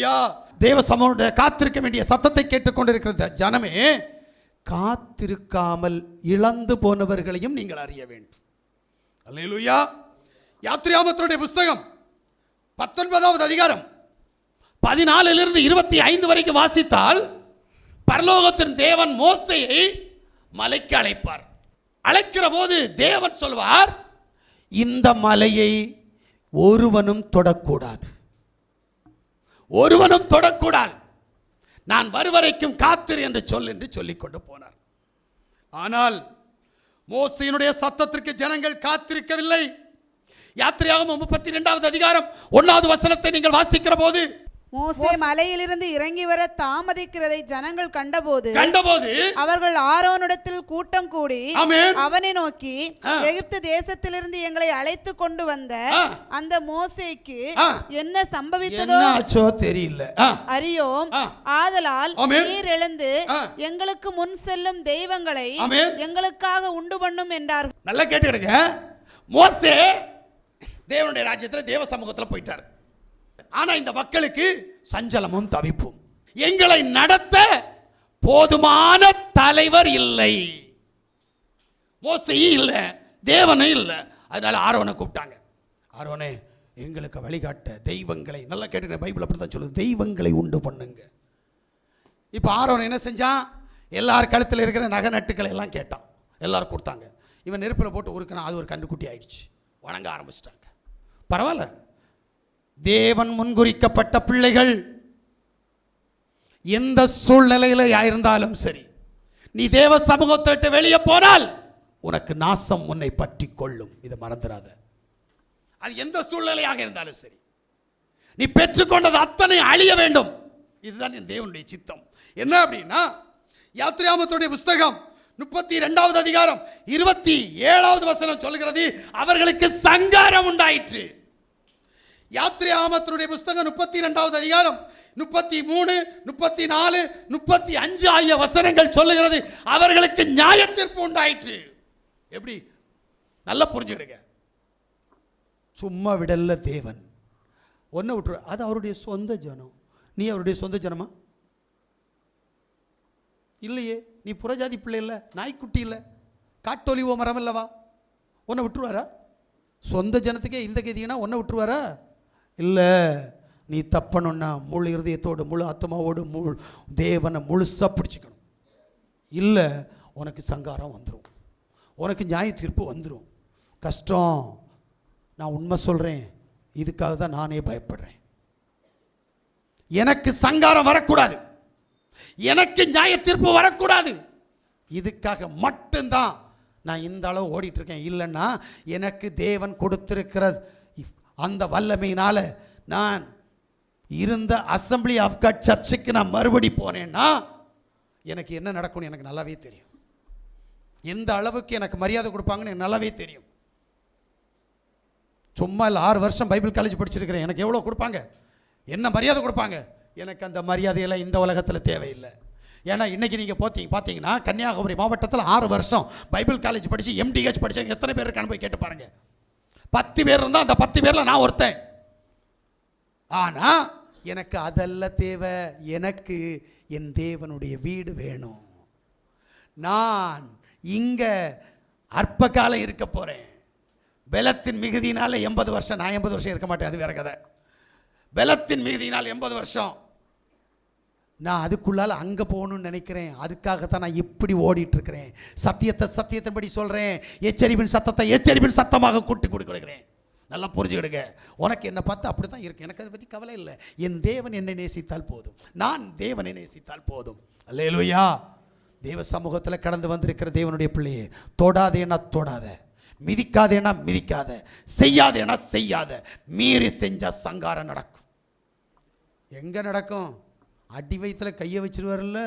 அல்லேலூயா தேவ சமூக காத்திருக்க வேண்டிய சத்தத்தை கேட்டுக்கொண்டிருக்கிற ஜனமே காத்திருக்காமல் இழந்து போனவர்களையும் நீங்கள் அறிய வேண்டும். அல்லேலூயா. யாத்ரியாமத்தினுடைய புஸ்தகம் பத்தொன்பதாவது அதிகாரம் பதினாலிலிருந்து இருபத்தி ஐந்து வரைக்கும் வாசித்தால் பரலோகத்தின் தேவன் மோசையை மலைக்கு அழைப்பார். அழைக்கிற போது தேவன் சொல்வார் இந்த மலையை ஒருவனும் தொடக்கூடாது. ஒருவனும் தொடக்கூடாது. நான் வருவரைக்கும் காத்திரு என்று சொல் என்று சொல்லிக் கொண்டு போனார். ஆனால் மோசையினுடைய சத்தத்திற்கு ஜனங்கள் காத்திருக்கவில்லை. யாத்திரையாகவும் முப்பத்தி இரண்டாவது அதிகாரம் ஒன்னாவது வசனத்தை நீங்கள் வாசிக்கிற போது மோசே மலையிலிருந்து இறங்கி வர தாமதிக்கிறதை ஜனங்கள் கண்டபோது கண்டபோது அவர்கள் ஆரோனிடத்தில் கூட்டம் கூடி. அவனை நோக்கி. எகிப்து தேசத்திலிருந்து எங்களை அழைத்து கொண்டு வந்த. அந்த மோசேக்கு. என்ன சம்பவித்ததோ ஆச்சோ தெரியல அறியோம். ஆதலால். நீர் எழுந்து. எங்களுக்கு முன் செல்லும் தெய்வங்களை. எங்களுக்காக உண்டு பண்ணும் என்றார்கள் நல்லா கேட்டுக்கிடுங்க மோசே தேவனுடைய ராஜ்யத்தில் தேவ சமூகத்தில் போயிட்டார் ஆனா இந்த மக்களுக்கு சஞ்சலமும் தவிப்பும். எங்களை நடத்த போதுமான தலைவர் இல்லை. மோசையும் இல்லை தேவனும் இல்லை. அதனால ஆரோனை கூப்பிட்டாங்க. ஆரோனே எங்களுக்கு வழிகாட்ட தெய்வங்களை நல்லா கேட்டுக்கிற பைபிள் அப்படி தான் சொல்லுது தெய்வங்களை உண்டு பண்ணுங்க. இப்போ ஆரோன் என்ன செஞ்சான்? எல்லார் கழுத்தில் இருக்கிற நகை நட்டுக்களை எல்லாம் கேட்டான். எல்லாரும் கொடுத்தாங்க. இவன் நெருப்பில் போட்டு உருக்கினா அது ஒரு கண்டுக்குட்டி ஆயிடுச்சு. வணங்க ஆரம்பிச்சிட்டாங்க. பரவாயில்ல. தேவன் முன்குறிக்கப்பட்ட பிள்ளைகள். எந்த சூழ்நிலையில இருந்தாலும் சரி நீ தேவ சமூகத்தை விட்டு வெளியே போனால் உனக்கு நாசம் உன்னை பற்றி கொள்ளும் இதை மறந்துடாத அது எந்த சூழ்நிலையாக இருந்தாலும் சரி நீ பெற்றுக்கொண்டது அத்தனை அழிய வேண்டும். இதுதான் என் தேவனுடைய சித்தம். என்ன அப்படின்னா யாத்ரியாமத்துடைய புஸ்தகம் முப்பத்தி இரண்டாவது அதிகாரம் இருபத்தி ஏழாவது வசனம் சொல்கிறது அவர்களுக்கு சங்காரம் உண்டாயிற்று. யாத்ரியாமத்தினுடைய புஸ்தகம் முப்பத்தி ரெண்டாவது அதிகாரம் முப்பத்தி மூணு முப்பத்தி நாலு முப்பத்தி அஞ்சு ஆகிய வசனங்கள் சொல்லுகிறது. அவர்களுக்கு நியாயத்திற்பு உண்டாயிற்று. எப்படி? நல்லா புரிஞ்சுக்கிடுங்க. சும்மா விடல்ல தேவன். ஒன்றை விட்டுரு. அது அவருடைய சொந்த ஜனம். நீ அவருடைய சொந்த ஜனமா? இல்லையே. நீ புறஜாதி பிள்ளை இல்லை நாய்க்குட்டி இல்லை காட்டொலிவோ மரம் இல்லவா உன்னை விட்டுருவாரா? சொந்த ஜனத்துக்கே இந்த கதினா உன்னை விட்டுருவாரா? இல்லை நீ தப்பணுன்னா முழு இருதயத்தோடு முழு ஆத்மாவோடு முழு தேவனை முழுசாக பிடிச்சிக்கணும். இல்லை உனக்கு சங்காரம் வந்துடும் உனக்கு நியாய தீர்ப்பு வந்துடும் கஷ்டம் நான் உண்மை சொல்கிறேன் இதுக்காக தான் நானே பயப்படுறேன். எனக்கு சங்காரம் வரக்கூடாது. எனக்கு நியாய தீர்ப்பு வரக்கூடாது. இதுக்காக மட்டும்தான் நான் இந்த அளவு ஓடிட்டு இருக்கேன். இல்லைன்னா எனக்கு தேவன் கொடுத்துருக்கிறது அந்த வல்லமையினால் நான் இருந்த அசம்பிளி ஆஃப் காட் சர்ச்சுக்கு நான் மறுபடி போனேன்னா எனக்கு என்ன நடக்கும்னு எனக்கு நல்லாவே தெரியும். எந்த அளவுக்கு எனக்கு மரியாதை கொடுப்பாங்கன்னு எனக்கு நல்லாவே தெரியும். சும்மா இல்லை ஆறு வருஷம் பைபிள் காலேஜ் படிச்சிருக்கிறேன். எனக்கு எவ்வளோ கொடுப்பாங்க? என்ன மரியாதை கொடுப்பாங்க? எனக்கு அந்த மரியாதையெல்லாம் இந்த உலகத்தில் தேவையில்லை. ஏன்னா இன்றைக்கி நீங்கள் போத்தீங்க பார்த்தீங்கன்னா கன்னியாகுமரி மாவட்டத்தில் ஆறு வருஷம் பைபிள் காலேஜ் படித்து எம்டிஹெச் படித்தவங்க எத்தனை பேர் இருக்கான்னு போய் கேட்டு பாருங்கள் பத்து பேர் இருந்தால் அந்த பத்து பேரில் நான் ஒருத்தன். ஆனால் எனக்கு அதல்ல தேவை எனக்கு என் தேவனுடைய வீடு வேணும். நான் இங்கே அற்ப காலம் இருக்க போகிறேன் பலத்தின் மிகுதியினால் எண்பது வருஷம் நான் எண்பது வருஷம் இருக்க மாட்டேன் அது வேற கதை. பலத்தின் மிகுதியினால் எண்பது வருஷம். நான் அதுக்குள்ளால அங்கே போகணும்னு நினைக்கிறேன். அதுக்காகத்தான் நான் இப்படி ஓடிட்டுருக்கிறேன். சத்தியத்தை சத்தியத்தின்படி சொல்கிறேன் எச்சரிப்பின் சத்தத்தை எச்சரிப்பின் சத்தமாக கூட்டி கொடுக்கிறேன். நல்லா புரிஞ்சுக்கிடுங்க. உனக்கு என்னை பார்த்து அப்படி தான் இருக்கு. எனக்கு அதை பற்றி கவலை இல்லை. என் தேவன் என்னை நேசித்தால் போதும். நான் தேவனை நேசித்தால் போதும். அல்லேலூயா. தேவ சமூகத்தில் கடந்து வந்திருக்கிற தேவனுடைய பிள்ளையே தொடாதேனா தொடாத. மிதிக்காதேனா மிதிக்காத. செய்யாதேனா செய்யாத. மீறி செஞ்சால் சங்காரம் நடக்கும். எங்கே நடக்கும்? அடி வயிற்றுல கையை வச்சிருவார்ல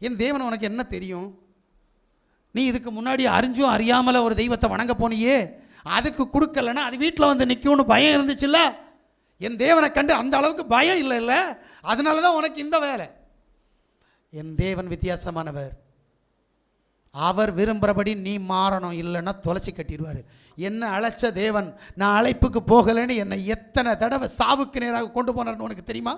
என் தேவன் உனக்கு என்ன தெரியும்? நீ இதுக்கு முன்னாடி அறிஞ்சும் அறியாமல் ஒரு தெய்வத்தை வணங்க போனியே அதுக்கு கொடுக்கலன்னா அது வீட்டில் வந்து நிற்கும்னு பயம் இருந்துச்சுல்ல? என் தேவனை கண்டு அந்த அளவுக்கு பயம் இல்லைல்ல அதனால தான் உனக்கு இந்த வேலை. என் தேவன் வித்தியாசமானவர். அவர் விரும்புகிறபடி நீ மாறணும் இல்லைன்னா தொலைச்சி கட்டிடுவார். என்ன அழைச்ச தேவன் நான் அழைப்புக்கு போகலைன்னு என்னை எத்தனை தடவை சாவுக்கு நேராக கொண்டு போனார்னு உனக்கு தெரியுமா?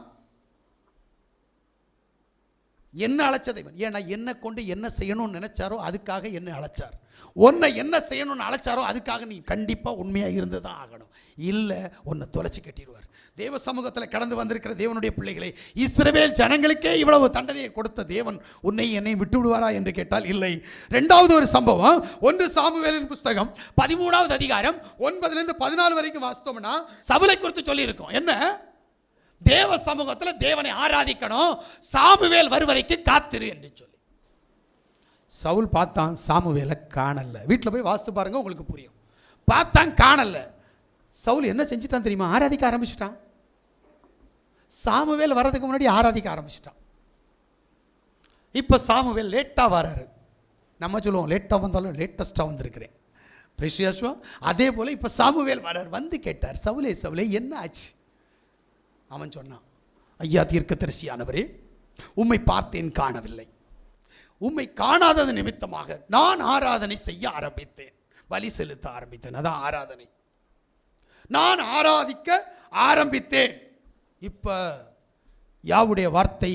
என்ன அழைச்ச ஏன்னா என்னை கொண்டு என்ன செய்யணும்னு நினைச்சாரோ அதுக்காக என்ன அழைச்சார். உன்னை என்ன செய்யணும்னு அழைச்சாரோ அதுக்காக நீ கண்டிப்பாக உண்மையாக இருந்து தான் ஆகணும். இல்லை உன்னை தொலைச்சி கட்டிடுவார். தேவ சமூகத்தில் கடந்து வந்திருக்கிற தேவனுடைய பிள்ளைகளை இஸ்ரவேல் ஜனங்களுக்கே இவ்வளவு தண்டனையை கொடுத்த தேவன் உன்னை என்னை விட்டு விடுவாரா என்று கேட்டால் இல்லை. ரெண்டாவது ஒரு சம்பவம் ஒன்று சாமுவேலின் புஸ்தகம் பதிமூணாவது அதிகாரம் ஒன்பதுலேருந்து பதினாலு வரைக்கும் வாசித்தோம்னா சபலை குறித்து சொல்லியிருக்கோம். என்ன? தேவ சமூகத்தில் தேவனை ஆராதிக்கணும். சாமுவேல் வருவரைக்கு காத்திரு என்று சொல்லி. சவுல் பார்த்தான் சாமுவேலை காணல. வீட்டில் போய் வாஸ்து பாருங்க உங்களுக்கு புரியும். பார்த்தான் காணல. சவுல் என்ன செஞ்சிட்டான் தெரியுமா? ஆராதிக்க ஆரம்பிச்சிட்டான். சாமுவேல் வர்றதுக்கு முன்னாடி ஆராதிக்க ஆரம்பிச்சிட்டான். இப்போ சாமுவேல் லேட்டாக வராரு. நம்ம சொல்லுவோம் லேட்டாக வந்தாலும் லேட்டஸ்ட்டாக வந்திருக்கிறேன். பிரிஷியாஸ்வா அதே போல் இப்போ சாமுவேல் வரார். வந்து கேட்டார் சவுலே சவுலே என்ன ஆச்சு? அவன் சொன்னான் ஐயா தீர்க்கதரிசியானவரே உம்மை பார்த்தேன் காணவில்லை. உம்மை காணாதது நிமித்தமாக நான் ஆராதனை செய்ய ஆரம்பித்தேன். வழி செலுத்த ஆரம்பித்தேன். அதான் ஆராதனை. நான் ஆராதிக்க ஆரம்பித்தேன். இப்போ யாவுடைய வார்த்தை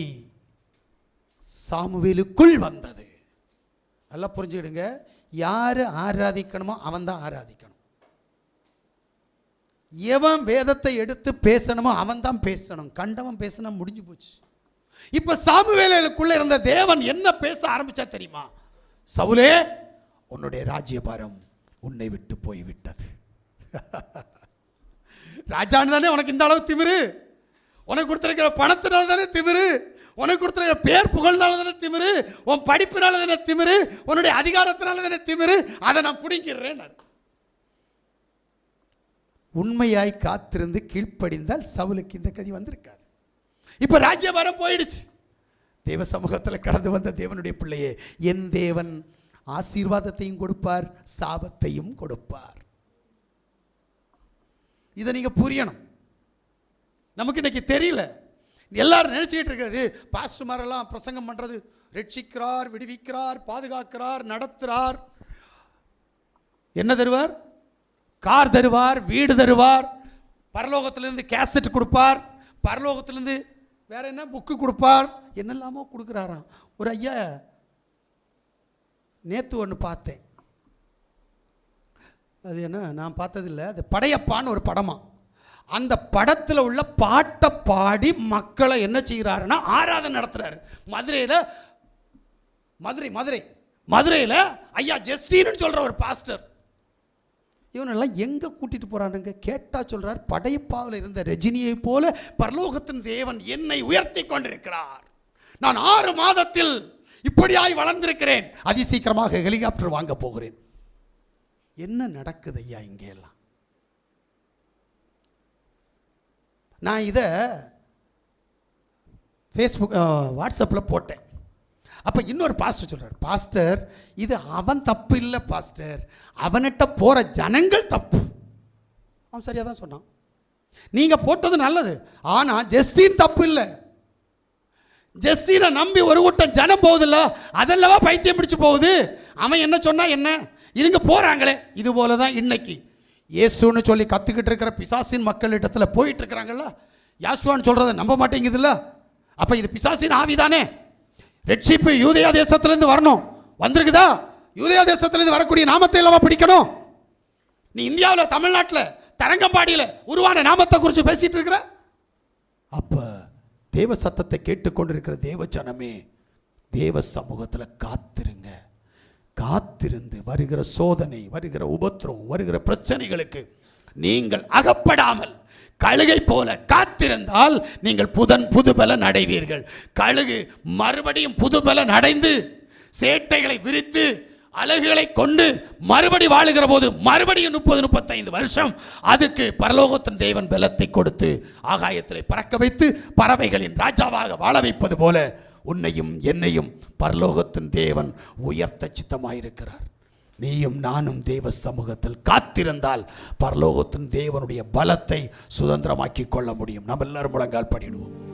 சாமுவேலுக்குள் வந்தது. நல்லா புரிஞ்சுக்கிடுங்க. யார் ஆராதிக்கணுமோ அவன் தான் ஆராதிக்கணும். எவன் வேதத்தை எடுத்து பேசணுமோ அவன் தான் பேசணும். கண்டவன் பேசினா முடிஞ்சு போச்சு. இப்போ சாமுவேலுக்குள்ள இருந்த தேவன் என்ன பேச ஆரம்பித்தா தெரியுமா? சவுலே உன்னுடைய ராஜ்யபாரம் உன்னை விட்டு போய் விட்டது ராஜான்னு தானே உனக்கு இந்த அளவு திமிரு? உனக்கு கொடுத்துருக்கிற பணத்தினால தானே திமிரு? உனக்கு கொடுத்துருக்கிற பேர் புகழ்னால தானே திமிரு? உன் படிப்பினால தானே திமிரு? உன்னுடைய அதிகாரத்தினால தானே திமிரு? அதை நான் பிடிக்கிறேன் உண்மையாய் காத்திருந்து கீழ்ப்படிந்தால் சவுலுக்கு இந்த கதி வந்திருக்காது. இப்போ ராஜ்யபாரம் போயிடுச்சு. தேவ சமூகத்தில் கடந்து வந்த தேவனுடைய பிள்ளையே என் தேவன் ஆசீர்வாதத்தையும் கொடுப்பார் சாபத்தையும் கொடுப்பார். இதை நீங்கள் புரியணும். நமக்கு இன்னைக்கு தெரியல. எல்லாரும் நினச்சிக்கிட்டு இருக்கிறது பாஸ்டுமாரெல்லாம் பிரசங்கம் பண்ணுறது ரட்சிக்கிறார் விடுவிக்கிறார் பாதுகாக்கிறார் நடத்துகிறார் என்ன தருவார்? கார் தருவார் வீடு தருவார் பரலோகத்திலேருந்து கேசட் கொடுப்பார் பரலோகத்திலேருந்து வேற என்ன புக்கு கொடுப்பார் என்னெல்லாமோ கொடுக்குறாராம். ஒரு ஐயா நேற்று ஒன்று பார்த்தேன். அது என்ன நான் பார்த்ததில்ல அது படையப்பான்னு ஒரு படமா. அந்த படத்தில் உள்ள பாட்டை பாடி மக்களை என்ன செய்கிறாருன்னா ஆராதனை நடத்துகிறாரு மதுரையில் மதுரை மதுரை மதுரையில் ஐயா ஜெஸ்ஸின்னு சொல்கிற ஒரு பாஸ்டர் இவனெல்லாம் எங்கே கூட்டிட்டு போகிறானுங்க கேட்டால் சொல்கிறார் படைப்பாவில் இருந்த ரஜினியை போல பரலோகத்தின் தேவன் என்னை உயர்த்தி கொண்டிருக்கிறார். நான் ஆறு மாதத்தில் இப்படியாய் வளர்ந்திருக்கிறேன். அதி சீக்கிரமாக ஹெலிகாப்டர் வாங்க போகிறேன். என்ன நடக்குது ஐயா இங்கே எல்லாம் நான் இதை ஃபேஸ்புக் வாட்ஸ்அப்பில் போட்டேன். அப்போ இன்னொரு பாஸ்டர் சொல்கிறார் பாஸ்டர் இது அவன் தப்பு இல்லை பாஸ்டர் அவன்கிட்ட போகிற ஜனங்கள் தப்பு. அவன் சரியாக தான் சொன்னான். நீங்கள் போட்டது நல்லது ஆனால் ஜெஸ்டின் தப்பு இல்லை. ஜெஸ்டினை நம்பி ஒரு கூட்டம் ஜனம் போகுதுல்ல அதெல்லவா பைத்தியம் பிடிச்சி போகுது? அவன் என்ன சொன்னால் என்ன? இதுங்க போகிறாங்களே இது போல தான் இன்னைக்கு. இயேசுன்னு சொல்லி கற்றுக்கிட்டு இருக்கிற பிசாசின் மக்களிடத்தில் போயிட்டு இருக்கிறாங்கல்ல யாசுவான்னு சொல்கிறத நம்ப மாட்டேங்குதுல்ல? அப்போ இது பிசாசின் ஆவிதானே. ரட்சிப்பு யூதயா தேசத்திலேருந்து வரணும். வந்திருக்குதா? யூதயா தேசத்திலேருந்து வரக்கூடிய நாமத்தை இல்லாமல் பிடிக்கணும். நீ இந்தியாவில் தமிழ்நாட்டில் தரங்கம்பாடியில் உருவான நாமத்தை குறித்து பேசிட்டு இருக்கிற? அப்போ தேவ சத்தத்தை கேட்டுக்கொண்டிருக்கிற தேவ ஜனமே தேவ சமூகத்தில் காத்திருங்க. காத்திருந்து வருகிற சோதனை வருகிற உபத்திரம் வருகிற பிரச்சனைகளுக்கு நீங்கள் அகப்படாமல் கழுகை போல காத்திருந்தால் நீங்கள் புதன் புதுபலன் அடைவீர்கள் கழுகு மறுபடியும் புதுபலன் அடைந்து சேட்டைகளை விரித்து அழகுகளை கொண்டு மறுபடி வாழுகிற போது மறுபடியும் முப்பது முப்பத்தைந்து வருஷம் அதுக்கு பரலோகத்தின் தேவன் பலத்தை கொடுத்து ஆகாயத்தில் பறக்க வைத்து பறவைகளின் ராஜாவாக வாழ வைப்பது போல உன்னையும் என்னையும் பரலோகத்தின் தேவன் உயர்த்த சித்தமாயிருக்கிறார். நீயும் நானும் தேவ சமூகத்தில் காத்திருந்தால் பரலோகத்தின் தேவனுடைய பலத்தை சுதந்திரமாக்கி கொள்ள முடியும். நம்ம எல்லாரும் முழங்கால் படிடுவோம்